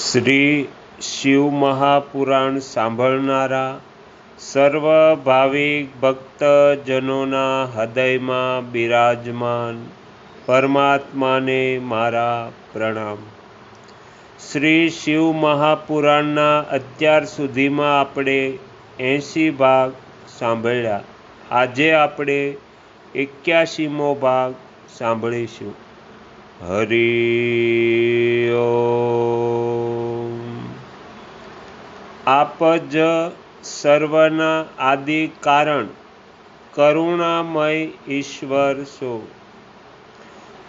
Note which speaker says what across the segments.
Speaker 1: શ્રી શિવ મહાપુરાણ સાંભળનારા સર્વ ભાવિક ભક્તજનોના હૃદયમાં બિરાજમાન પરમાત્માને મારા પ્રણામ. શ્રી શિવ મહાપુરાણના અત્યાર સુધીમાં આપણે એંશી ભાગ સાંભળ્યા. આજે આપણે એક્યાસીમો ભાગ સાંભળીશું. હરિ આપ જ સર્વના આદિ કારણ કરુણામય ઈશ્વર છો.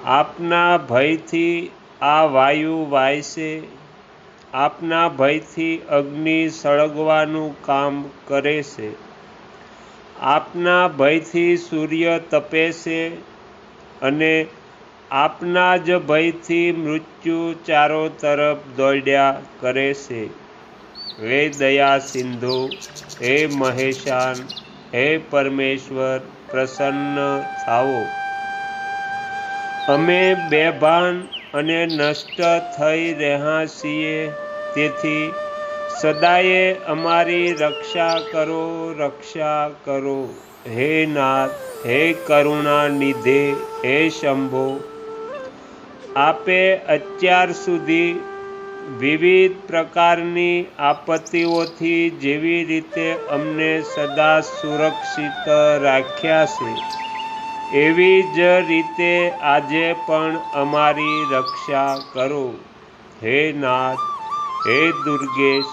Speaker 1: આપના ભયથી આ વાયુ વાયસે, આપના ભયથી અગ્નિ સળગવાનું કામ કરે છે આપના ભયથી સૂર્ય તપે છે અને આપના જ ભયથી મૃત્યુ ચારો તરફ દોડ્યા કરે છે હે દયા સિંધુ હે મહેશાન હે પરમેશ્વર પ્રસન્ન થાવો અમે બેભાન અને નષ્ટ થઈ રહ્યા છીએ, તેથી સદાયે અમારી રક્ષા કરો રક્ષા કરો. હે નાથ, હે કરુણા નિધે, હે શંભો. આપે અત્યાર સુધી વિવિધ પ્રકારની આપત્તિઓથી જેવી રીતે અમને સદા સુરક્ષિત રાખ્યા છે, એવી જ રીતે આજે પણ અમારી રક્ષા કરો. હે નાથ, હે દુર્ગેશ,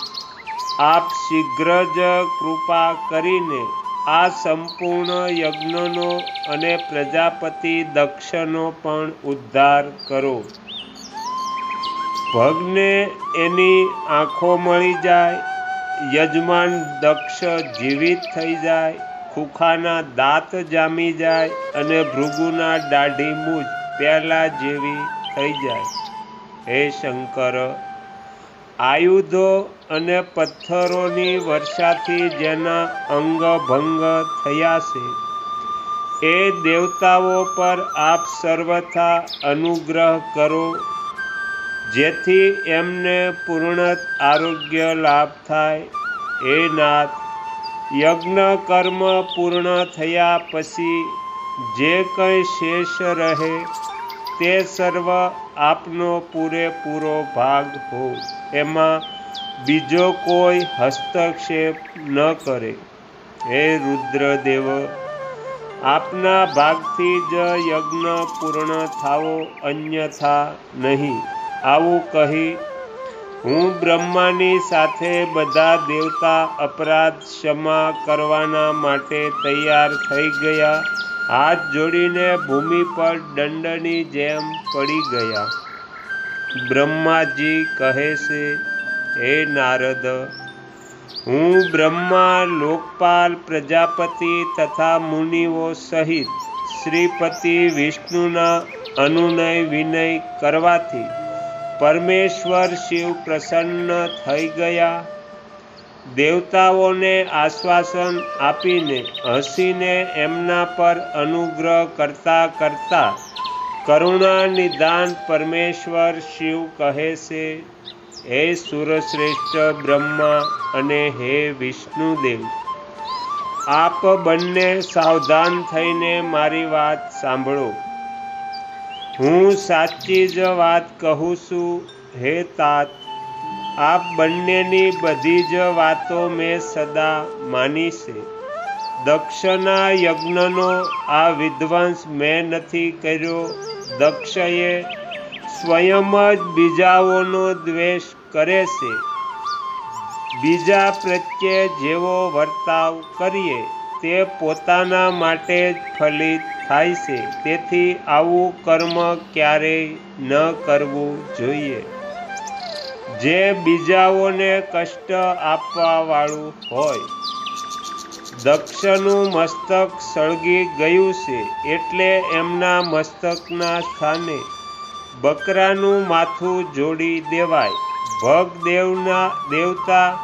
Speaker 1: આપ શીઘ્ર જ કૃપા કરીને આ સંપૂર્ણ યજ્ઞનો અને પ્રજાપતિ દક્ષનો પણ ઉદ્ધાર કરો. ભગને એની આંખો મળી જાય, યજમાન દક્ષ જીવિત થઈ જાય, ખુખાના દાંત જામી જાય અને ભૃગુના દાઢી મૂજ પહેલા જેવી થઈ જાય. હે શંકર, આયુધો અને પથ્થરોની વર્ષાથી જેના અંગ ભંગ થયા છે, એ દેવતાઓ પર આપ સર્વથા અનુગ્રહ કરો જેથી એમને પૂર્ણ આરોગ્ય લાભ થાય. હે નાથ, યજ્ઞ કર્મ પૂર્ણ થયા પછી જે કંઈ શેષ રહે તે સર્વ આપનો પૂરેપૂરો ભાગ હો. એમાં બીજો કોઈ હસ્તક્ષેપ ન કરે. હે રુદ્રદેવ, આપના ભાગથી જ યજ્ઞ પૂર્ણ થાવો અન્યથા નહીં. આવું કહી, હું બ્રહ્માની સાથે બધા દેવતા અપરાધ ક્ષમા કરવાના માટે તૈયાર થઈ ગયા. હાથ જોડીને ભૂમિ પર દંડની જેમ પડી ગયા. બ્રહ્માજી કહે છે, હે નારદ, હું બ્રહ્મા, લોકપાલ, પ્રજાપતિ તથા મુનિઓ સહિત શ્રીપતિ વિષ્ણુના અનુનય વિનય કરવાથી પરમેશ્વર શિવ પ્રસન્ન થઈ ગયા. દેવતાઓને આશ્વાસન આપીને, હસીને એમના પર અનુગ્રહ કરતા કરતા કરુણા નિદાન પરમેશ્વર શિવ કહે છે, હે સુરશ્રેષ્ઠ બ્રહ્મા અને હે વિષ્ણુદેવ, આપ બંને સાવધાન થઈને મારી વાત સાંભળો. હું સાચી જ વાત કહું છું, હે તાત. આપ બંનેની બધી જ વાતો મેં સદા માની છે. દક્ષના યજ્ઞનો આ વિધ્વંસ મેં નથી કર્યો. દક્ષએ સ્વયં જ બીજાઓનો દ્વેષ કરે છે. બીજા પ્રત્યે જેવો વર્તાવ કરીએ, તે પોતાના માટે જ ફલિત થાય છે. તેથી આવું કર્મ ક્યારેય ન કરવું જોઈએ. જે બીજાઓને કષ્ટ આપવાવાળું હોય. દક્ષનું મસ્તક સળગી ગયું છે એટલે એમના મસ્તકના સ્થાને બકરાનું માથું જોડી દેવાય. ભગદેવના દેવતા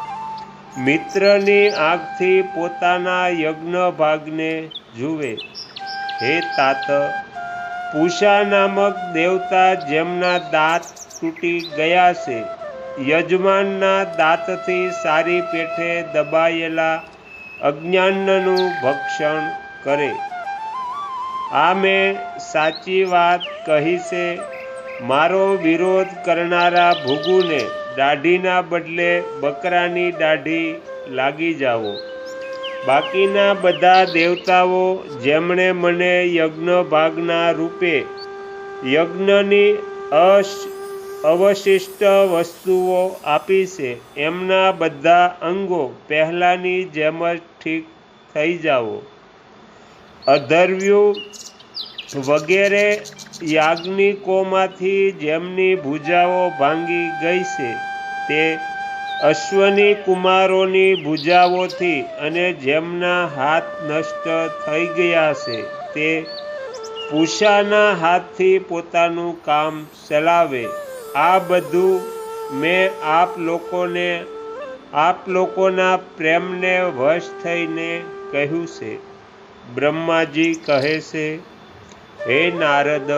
Speaker 1: મિત્રની આંખથી પોતાના યજ્ઞ ભાગને જુએ. હે તાત, પૂષા નામક દેવતા જેમના દાંત તૂટી ગયા છે, યજમાનના દાંતથી સારી પેઠે દબાયેલા અજ્ઞાનનું ભક્ષણ કરે. આ મેં સાચી વાત કહી છે, મારો વિરોધ કરનારા ભૂગુને દાઢીના બદલે બકરાની દાઢી લાગી જાવો. બાકીના બધા દેવતાઓ જેમણે મને યજ્ઞ ભાગના રૂપે યજ્ઞની અશ, અવશિષ્ટ વસ્તુઓ આપી છે, એમના બધા અંગો પહેલાંની જેમ જ ઠીક થઈ જાઓ. અધર્વ્યુ વગેરે યાજ્ઞિકોમાંથી જેમની ભૂજાઓ ભાંગી ગઈ છે, તે અશ્વની કુમારોની ભૂજાઓથી અને જેમના હાથ નષ્ટ થઈ ગયા છે, તે પૂષાના હાથથી પોતાનું કામ ચલાવે. આ બધું મેં આપ લોકોને, આપ લોકોના પ્રેમને વશ થઈને કહ્યું છે. બ્રહ્માજી કહે છે, હે નારદ,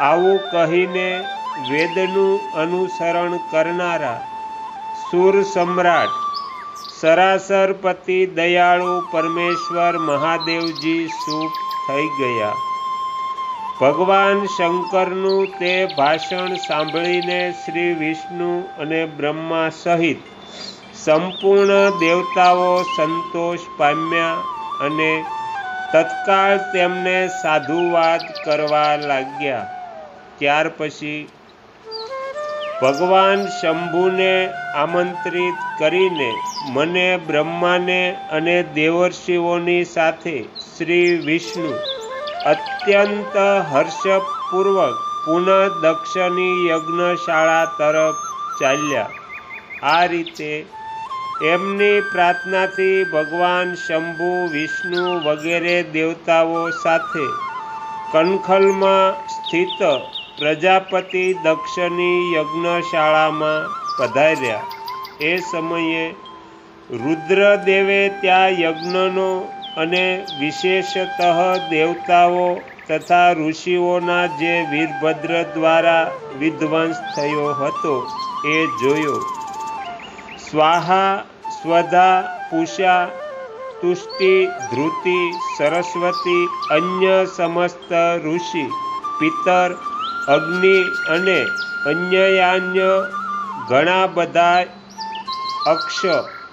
Speaker 1: આવું કહીને વેદનું અનુસરણ કરનારા સુર સમ્રાટ, સરાસરપતિ દયાળુ પરમેશ્વર મહાદેવજી સુખ થઈ ગયા. ભગવાન શંકરનું તે ભાષણ સાંભળીને શ્રી વિષ્ણુ અને બ્રહ્મા સહિત સંપૂર્ણ દેવતાઓ સંતોષ પામ્યા અને તત્કાળ તેમને સાધુવાદ કરવા લાગ્યા. ત્યાર પછી ભગવાન શંભુને આમંત્રિત કરીને મને, બ્રહ્માને અને દેવર્ષિઓની સાથે શ્રી વિષ્ણુ અત્યંત હર્ષપૂર્વક પુનઃ દક્ષની યજ્ઞશાળા તરફ ચાલ્યા. આ રીતે એમની પ્રાર્થનાથી ભગવાન શંભુ, વિષ્ણુ વગેરે દેવતાઓ સાથે કનખલમાં સ્થિત પ્રજાપતિ દક્ષની યજ્ઞશાળામાં પધાર્યા. એ સમયે રુદ્રદેવે ત્યાં યજ્ઞનો અને વિશેષતઃ દેવતાઓ તથા ઋષિઓના જે વીરભદ્ર દ્વારા વિધ્વંસ થયો હતો એ જોયો. સ્વાહા, સ્વધા, પૂષા, તુષ્ટિ, ધ્રુતિ, સરસ્વતી, અન્ય સમસ્ત ઋષિ, પિતર અગ્નિ અને અન્યયાન્ય ઘણા બધા અક્ષ,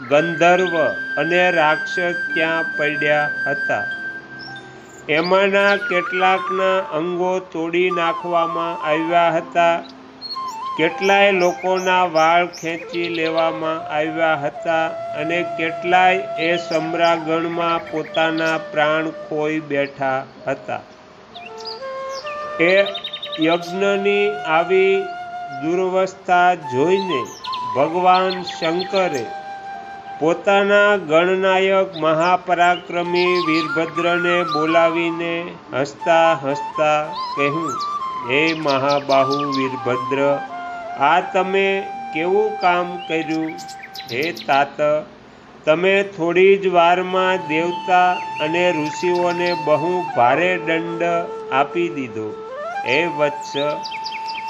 Speaker 1: ગંધર્વ અને રાક્ષસ ત્યાં પડ્યા હતા. એમાંના કેટલાકના અંગો તોડી નાખવામાં આવ્યા હતા. કેટલાય લોકોના વાળ ખેંચી લેવામાં આવ્યા હતા અને કેટલાય એ સમ્રાગણમાં પોતાના પ્રાણ ખોઈ બેઠા હતા. એ યજ્ઞની આવી દુર્વસ્થા જોઈને ભગવાન શંકરે પોતાના ગણનાયક મહાપરાક્રમી વીરભદ્રને બોલાવીને હસતા હસતા કહ્યું, હે મહાબાહુ વીરભદ્ર, આ તમે કેવું કામ કર્યું? હે તાત, તમે થોડી જ વારમાં દેવતા અને ઋષિઓને બહુ ભારે દંડ આપી દીધો. હે વત્સ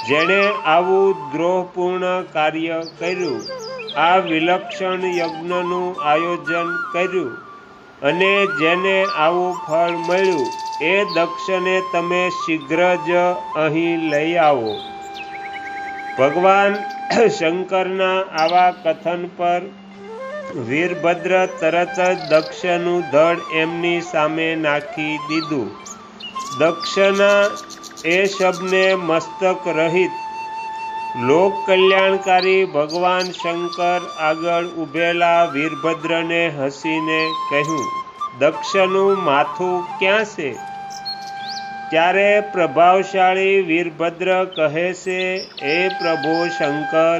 Speaker 1: જેણે આવું દ્રોહપૂર્ણ કાર્ય કર્યું, આ વિલક્ષણ યજ્ઞનું આયોજન કર્યું અને જેને આવું ફળ મળ્યું, એ દક્ષને તમે શીઘ્ર જ અહીં લઈ આવો. ભગવાન શંકરના આવા કથન પર વીરભદ્ર તરત જ દક્ષનું ધડ એમની સામે નાખી દીધું. દક્ષના એ શબને મસ્તક રહિત. લોક કલ્યાણકારી ભગવાન શંકર આગળ ઊભેલા વીરભદ્રને હસીને કહ્યું, દક્ષનું માથું ક્યાં છે? ત્યારે પ્રભાવશાળી વીરભદ્ર કહે છે, એ પ્રભુ શંકર,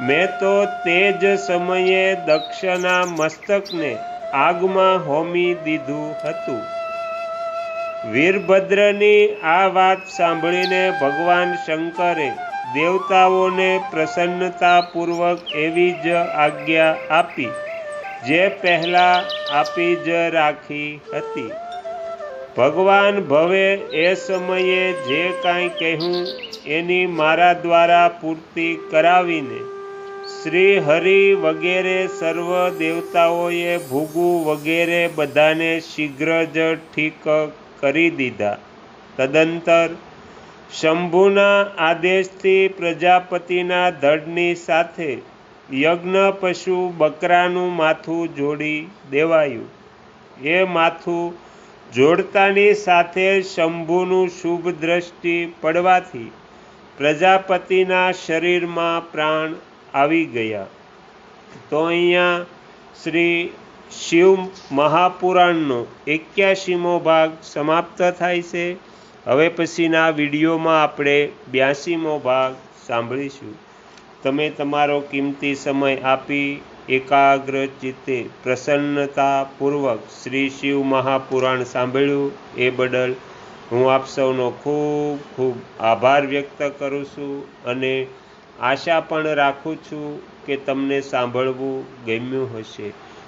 Speaker 1: મેં તો તે જ સમયે દક્ષના મસ્તકને આગમાં હોમી દીધું હતું. વીરભદ્રની આ વાત સાંભળીને ભગવાન શંકરે દેવતાઓને પ્રસન્નતાપૂર્વક એવી જ આજ્ઞા આપી, જે પહેલાં આપી જ રાખી હતી. ભગવાન ભવે એ સમયે જે કાંઈ કહ્યું એની મારા દ્વારા પૂર્તિ કરાવીને શ્રી હરિ વગેરે સર્વ દેવતાઓએ ભૂગુ વગેરે બધાને શીઘ્ર જ ઠીક કરી દીધા. તદંતર શંભુના આદેશથી પ્રજાપતિના ધડની સાથે યજ્ઞ પશુ બકરાનું માથું જોડી દેવાયું. એ માથું જોડતાની સાથે શંભુનું શુભ દ્રષ્ટિ પડવાથી પ્રજાપતિના શરીરમાં પ્રાણ આવી ગયા. તો અહીંયા શ્રી શિવ મહાપુરાણનો એક્યાસીમો ભાગ સમાપ્ત થાય છે. હવે પછીના વિડીયોમાં આપણે બ્યાસીમો ભાગ સાંભળીશું. તમે તમારો કિંમતી સમય આપી એકાગ્ર ચિત્તે પ્રસન્નતાપૂર્વક શ્રી શિવ મહાપુરાણ સાંભળ્યું એ બદલ હું આપ સૌનો ખૂબ ખૂબ આભાર વ્યક્ત કરું છું અને આશા પણ રાખું છું કે તમને સાંભળવું ગમ્યું હશે.